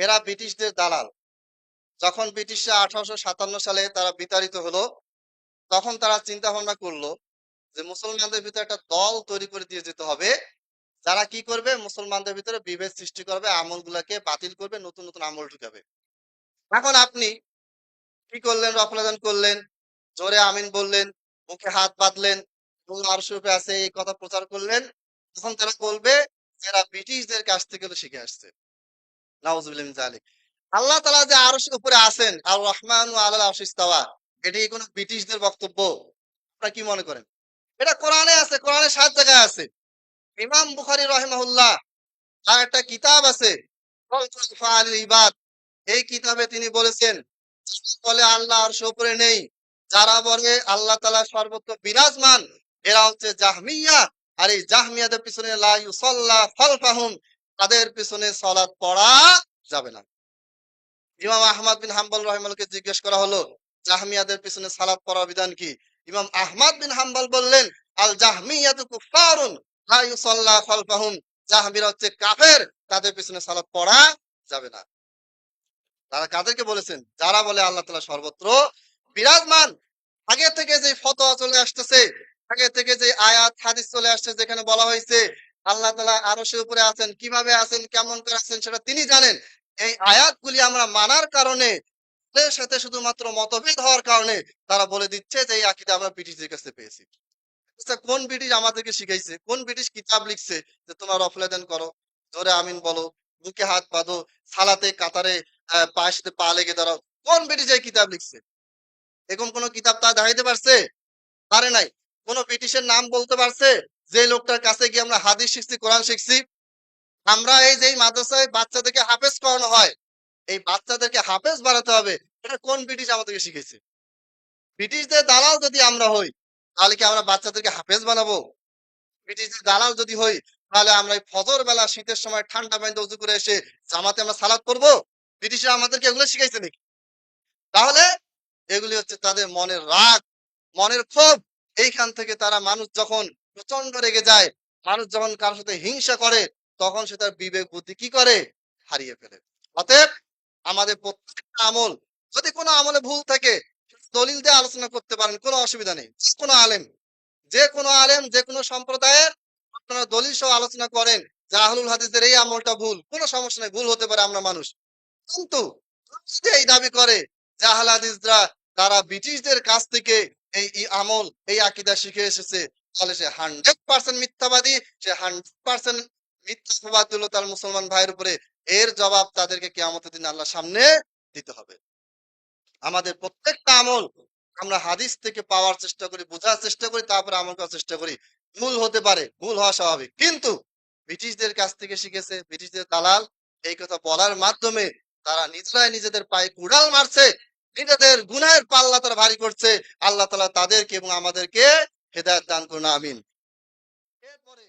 এরা ব্রিটিশদের দালাল। যখন ব্রিটিশরা আঠারোশো সাতান্ন সালে তারা বিতাড়িত হলো, তখন তারা চিন্তা ভাবনা করল যে মুসলমানদের ভিতরে একটা দল তৈরি করে দিয়ে যেতে হবে। যারা কি করবে? মুসলমানদের ভিতরে বিভেদ সৃষ্টি করবে, আমলগুলাকে বাতিল করবে, নতুন নতুন আমল ঢুকাবে। এখন আপনি কি করলেন, রফলাদান করলেন, জোরে আমিন বললেন, মুখে হাত বাঁধলেন আছে এই কথা প্রচার করলেন, তখন তারা বলবে এরা ব্রিটিশদের কাছ থেকে শিখে আসছে। আল্লাহ তাআলা যে আরশের উপরে আছেন আর রহমান এটি কোনো ব্রিটিশদের বক্তব্য? আপনারা কি মনে করেন? এটা কোরআনে আছে, কোরআনে সাত জায়গায় আছে। ইমাম বুখারী রাহিমাহুল্লাহ তার একটা কিতাব আছে এই কিতাবে তিনি বলেছেন বলে আল্লাহ আরশের উপরে নেই, যারা বলে আল্লাহ তালা সর্বত্র বিরাজমান, এরা হচ্ছে জাহমিয়া, আর এই জাহমিয়াদের পিছনে লা ইউসাল্লা খালফাহুম তাদের পিছনে সালাত পড়া যাবে না। ইমাম আহমদ বিন হাম্বল রহিমালকে জিজ্ঞেস করা হলো, জাহমিয়াদের পিছনে সালাত পড়ার বিধান কি? ইমাম আহমদ বিন হাম্বল বললেন আল জাহমিয়াতু কুফারুন লা ইউসাল্লা খালফাহুম। জাহমিরা হচ্ছে কাফের, তাদের পিছনে পড়া যাবে না। তারা কাদেরকে বলেছেন? যারা বলে আল্লাহ তাআলা সর্বত্র বিরাজমান। আগে থেকে যে ফতোয়া চলে আসতেছে, আগে থেকে যে আয়াত, হাদিস চলে আসছে, যেখানে বলা হয়েছে আল্লাহ তাআলা আরশের উপরে আছেন কীভাবে আছেন কেমন করে আছেন সেটা তিনি জানেন। এই আয়াতগুলি আমরা মানার কারণে সাথে শুধুমাত্র মতভেদ হওয়ার কারণে তারা বলে দিচ্ছে যে এই আকিদা আমরা ব্রিটিশদের কাছে পেয়েছি। আচ্ছা, কোন ব্রিটিশ আমাদেরকে শিখাইছে? কোন ব্রিটিশ কিতাব লিখছে যে তোমার রফলেদান করো জোরে আমিন বলো বুকে হাত বাঁধো সালাতে কাতারে পায়ের সাথে পা লেগে দাঁড়াও কোন ব্রিটিশ এই কিতাব লিখছে? এরকম কোন কিতাব তা দেখাইতে পারছে? পারে নাই। কোন ব্রিটিশের নাম বলতে পারছে? যে লোকটার কাছে গিয়ে আমরা হাদিস শিখছি, কোরআন শিখছি, আমরা এই যে মাদ্রাসায় বাচ্চাদেরকে হাফেজ করানো হয়, এই বাচ্চাদেরকে হাফেজ বানাতে হবে, এটা কোন ব্রিটিশ আমাদেরকে শিখেছে? ব্রিটিশদের দালাল যদি আমরা হই, তাহলে কি আমরা বাচ্চাদেরকে হাফেজ বানাবো? ব্রিটিশদের দালাল যদি হই, তাহলে আমরা এই ফজর বেলা শীতের সময় ঠান্ডা পানিতে উজু করে এসে জামাতে আমরা সালাদ করব ব্রিটিশরা আমাদেরকে এগুলো শিখাইছে নাকি? তাহলে এগুলি হচ্ছে তাদের মনের রাগ, মনের ক্ষোভ। এইখান থেকে তারা মানুষ যখন প্রচণ্ড রেগে যায়। মানুষ যখন কারোর সাথে হিংসা করে, তখন সে তার বিবেক বুদ্ধি কি করে? হারিয়ে ফেলে। অতএব আমাদের প্রত্যেকটা আমল, যদি কোনো আমলে ভুল থাকে, দলিল দিয়ে আলোচনা করতে পারেন, কোনো অসুবিধা নেই। যে কোনো আলেম, যে কোনো আলেম, যে কোনো সম্প্রদায়ের আপনারা দলিল সহ আলোচনা করেন যে আহলুল হাদিসদের এই আমলটা ভুল, কোনো সমস্যা নেই, ভুল হতে পারে আমরা মানুষ। কিন্তু এই দাবি করে যে আহল হাদিসরা, তারা ব্রিটিশদের কাছ থেকে এই আমল, এই আকিদা শিখে এসেছে তাহলে সে হান্ড্রেড পার্সেন্ট মিথ্যাবাদী, সে হান্ড্রেড পার্সেন্ট মিথ্যাবাদ দিল তার মুসলমান ভাইয়ের উপরে। এর জবাব তাদেরকে কেয়ামতের দিন আল্লাহ সামনে দিতে হবে। আমাদের প্রত্যেকটা আমল আমরা হাদিস থেকে পাওয়ার চেষ্টা করি, বোঝার চেষ্টা করি, তারপরে আমল করার চেষ্টা করি। ভুল হতে পারে, ভুল হওয়া স্বাভাবিক। কিন্তু ব্রিটিশদের কাছ থেকে শিখেছে, ব্রিটিশদের দালাল এই কথা বলার মাধ্যমে তারা নিজেরাই নিজেদের পায়ে কুড়াল মারছে, নিজেদের গুনাহের পাল্লা তারা ভারী করছে। আল্লাহ তালা তাদেরকে এবং আমাদেরকে হেদায়ত দান করুন আমিন। এরপরে